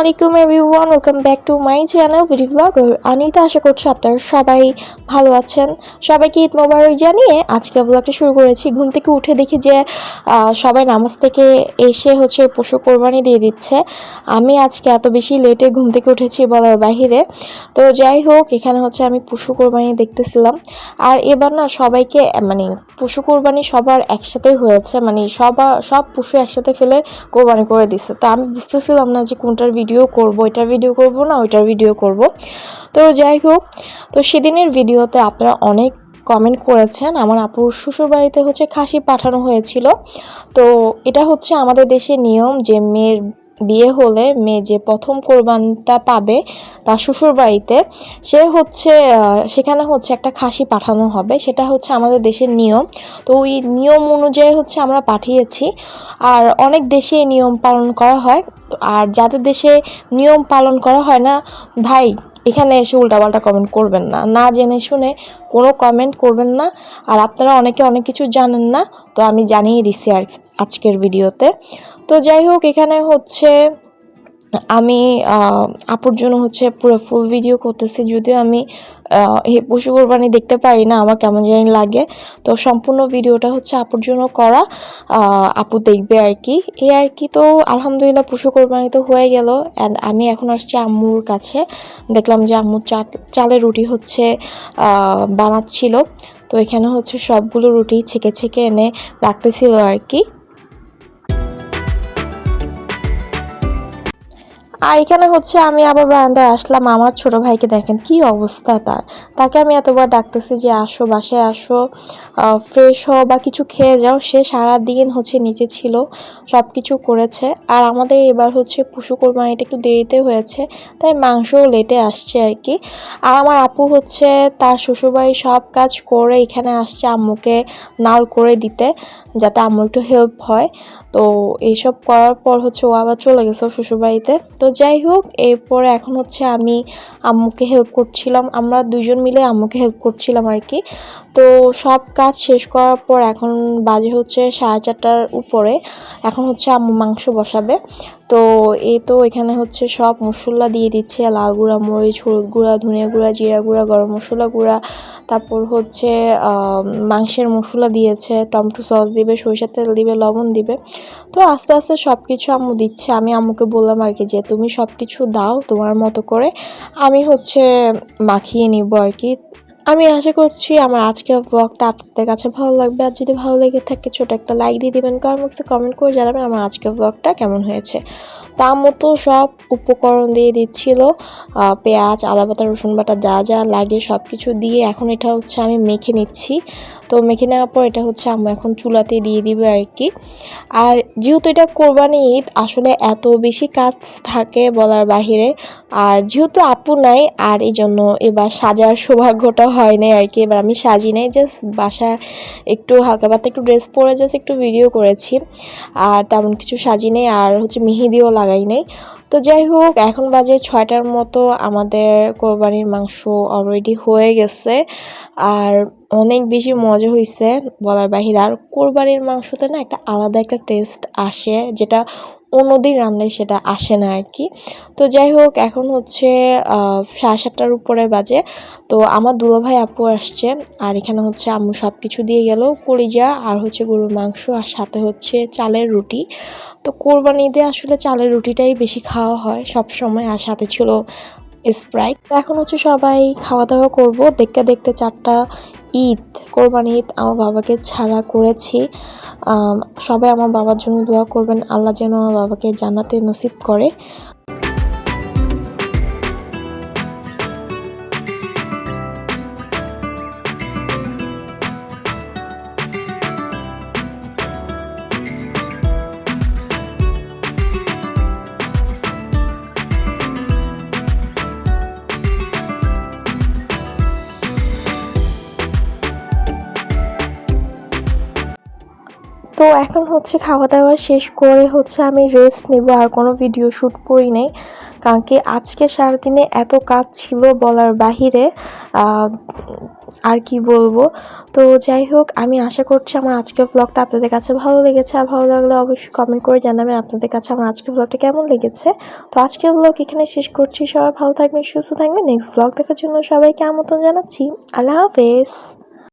আলাইকুম everyone welcome back to my channel video blogger Anita আশা করছি আপনারা সবাই ভালো আছেন। সবাইকে ঈদ মোবারক জানিয়ে আজকে ব্লগটা শুরু করেছি। ঘুম থেকে উঠে দেখি যে সবাই নামাজ থেকে এসে হচ্ছে পশু কোরবানি দিয়ে দিচ্ছে। আমি আজকে এত বেশি লেটে ঘুম থেকে উঠেছি বলার বাহিরে। তো যাই হোক, এখানে হচ্ছে আমি পশু কোরবানি দেখতেছিলাম। আর এবার না সবাইকে মানে পশু কোরবানি সবার একসাথে হয়েছে। মানে সবার সব পশু একসাথে ফেলে কোরবানি করে দিছে। তো আমি বুঝতেছিলাম না যে কোনটার ভিডিও করব, এটার ভিডিও করব না, ওইটার ভিডিও করব। তো যাই হোক, তো সেদিনের ভিডিওতে আপনারা অনেক কমেন্ট করেছেন। আমার আপুর শ্বশুর বাড়িতে হচ্ছে খাসি পাঠানো হয়েছিল। তো এটা হচ্ছে আমাদের দেশে নিয়ম যে মেয়ের বিয়ে হলে মেয়ে যে প্রথম কোরবানটা পাবে তার শ্বশুর বাড়িতে সে হচ্ছে সেখানে হচ্ছে একটা খাসি পাঠানো হবে। সেটা হচ্ছে আমাদের দেশের নিয়ম। তো ওই নিয়ম অনুযায়ী হচ্ছে আমরা পাঠিয়েছি। আর অনেক দেশে এই নিয়ম পালন করা হয়। আর যাদের দেশে নিয়ম পালন করা হয় না, ভাই, এখানে এসে উল্টাপাল্টা কমেন্ট করবেন না। না জেনে শুনে কোনো কমেন্ট করবেন না। আর আপনারা অনেকে অনেক কিছু জানেন না। তো আমি জানিয়ে দিচ্ছি আর আজকের ভিডিওতে। তো যাই হোক, এখানে হচ্ছে আমি আপুর জন্য হচ্ছে পুরো ফুল ভিডিও করতেছি। যদিও আমি পশু কোরবানি দেখতে পারি না, আমার কেমন জানি লাগে। তো সম্পূর্ণ ভিডিওটা হচ্ছে আপুর জন্য করা। আপু দেখবে আর কি। এই আর কি তো আলহামদুলিল্লাহ পশু কোরবানি তো হয়ে গেল। অ্যান্ড আমি এখন আসছি আম্মুর কাছে। দেখলাম যে আম্মু চা- চালের রুটি হচ্ছে বানাচ্ছিল। তো এখানে হচ্ছে সবগুলো রুটি ছেঁকে ছেঁকে এনে রাখতেছিল আর কি। আর এখানে হচ্ছে আমি আবার বারান্দায় আসলাম। আমার ছোট ভাইকে দেখেন কি অবস্থা তার। তাকে আমি এতবার ডাকতেছি যে, আসো, বাসায় আসো ফ্রেশ হও বা কিছু খেয়ে যাও। সে সারা দিন হচ্ছে নিচে ছিল সব কিছু করেছে। আর আমাদের এবার হচ্ছে পশু কোরবানিটা একটু দেরিতে হয়েছে, তাই মাংসও লেটে আসছে আর কি আর আমার আপু হচ্ছে তার শ্বশুরবাড়ি সব কাজ করে এখানে আসছে আম্মুকে নাল করে দিতে, যাতে আম্মুর একটু হেল্প হয়। তো এইসব করার পর হচ্ছে ও আবার চলে গেছে শ্বশুরবাড়িতে। তো যাই হোক, এরপরে এখন হচ্ছে আমি আম্মুকে হেল্প করছিলাম। আমরা দুজন মিলে আম্মুকে হেল্প করছিলাম আর কি। তো সব কাজ শেষ করার পর এখন বাজে হচ্ছে সাড়ে চারটার উপরে। এখন হচ্ছে আম্মু মাংস বসাবে। তো এই তো এখানে হচ্ছে সব মশলা দিয়ে দিচ্ছে। লাল গুঁড়া, মরিচ, হলুদ গুঁড়া, ধনিয়া গুঁড়া, জিরা গুঁড়া, গরম মশলা গুঁড়া। তারপর হচ্ছে মাংসের মশলা দিয়েছে। টমেটো সস দিবে, সরিষার তেল দিবে, লবণ দিবে। তো আস্তে আস্তে সব কিছু আম্মু দিচ্ছে। আমি আম্মুকে বললাম আর কি যে, তুমি সব কিছু দাও তোমার মতো করে আমি হচ্ছে মাখিয়ে নিব আর কি। আমি আশা করছি আমার আজকের ব্লগটা আপনাদের কাছে ভালো লাগবে। আর যদি ভালো লেগে থাকে, ছোট একটা লাইক দিয়ে দিবেন। কমেন্ট বক্সে কমেন্ট করে জানাবেন আমার আজকের ব্লগটা কেমন হয়েছে। তার মতো সব উপকরণ দিয়ে দিচ্ছিল। পেঁয়াজ, আদা বাটা, রসুন বাটা, যা যা লাগে সব কিছু দিয়ে এখন এটা হচ্ছে আমি মেখে নিচ্ছি। তো মেখে নেওয়ার পর এটা হচ্ছে আমরা এখন চুলাতে দিয়ে দিবে আর কি আর যেহেতু এটা কোরবানি ঈদ, আসলে এত বেশি কাজ থাকে বলার বাহিরে। আর যেহেতু আপু নাই, আর এই জন্য এবার সাজার সৌভাগ্যটা হয় নাই আর কি। এবার আমি সাজি নাই জাস্ট বাসা একটু হালকা পাতলা একটু ড্রেস পরে জাস্ট একটু ভিডিও করেছি। আর তেমন কিছু সাজি নেই, আর হচ্ছে মেহেদিও লাগাই নেই। তো যাই হোক, এখন বাজে ছয়টার মতো, আমাদের কোরবানির মাংস অলরেডি হয়ে গেছে। আর অনেক বেশি মজা হয়েছে বলার বাহিরে। আর কোরবানির মাংসতে না একটা আলাদা একটা টেস্ট আসে, যেটা অন্যদিন রান্নায় সেটা আসে না আর কি তো যাই হোক, এখন হচ্ছে সাড়ে সাতটার উপরে বাজে। তো আমার দুলোভাই আপু আসছে, আর এখানে হচ্ছে আম্মু সব কিছু দিয়ে গেল, কলিজা আর হচ্ছে গরুর মাংস, আর সাথে হচ্ছে চালের রুটি। তো কোরবানিতে আসলে চালের রুটিটাই বেশি খাওয়া হয় সব সময় আর সাথে ছিল স্প্রাইট। এখন হচ্ছে সবাই খাওয়া দাওয়া করব, দেখতে দেখতে চারটা ঈদ, কোরবানি ঈদ আমার বাবাকে ছাড়া করেছি। সবাই আমার বাবার জন্য দোয়া করবেন। আল্লাহ যেন আমার বাবাকে জানাতে নসিব করে। তো এখন হচ্ছে খাওয়া দাওয়া শেষ করে হচ্ছে আমি রেস্ট নেব, আর কোনো ভিডিও শ্যুট করি নাই। কারণ কি আজকে সারাদিনে এত কাজ ছিল বলার বাহিরে আর কি বলব? তো যাই হোক, আমি আশা করছি আমার আজকের ব্লগটা আপনাদের কাছে ভালো লেগেছে। আর ভালো লাগলে অবশ্যই কমেন্ট করে জানাবেন আপনাদের কাছে আমার আজকের ব্লগটা কেমন লেগেছে। তো আজকের ব্লগ এখানে শেষ করছি। সবাই ভালো থাকবেন, সুস্থ থাকবেন। নেক্সট ব্লগ দেখার জন্য সবাইকে আমন্ত্রণ জানাচ্ছি। আল্লাহ হাফেজ।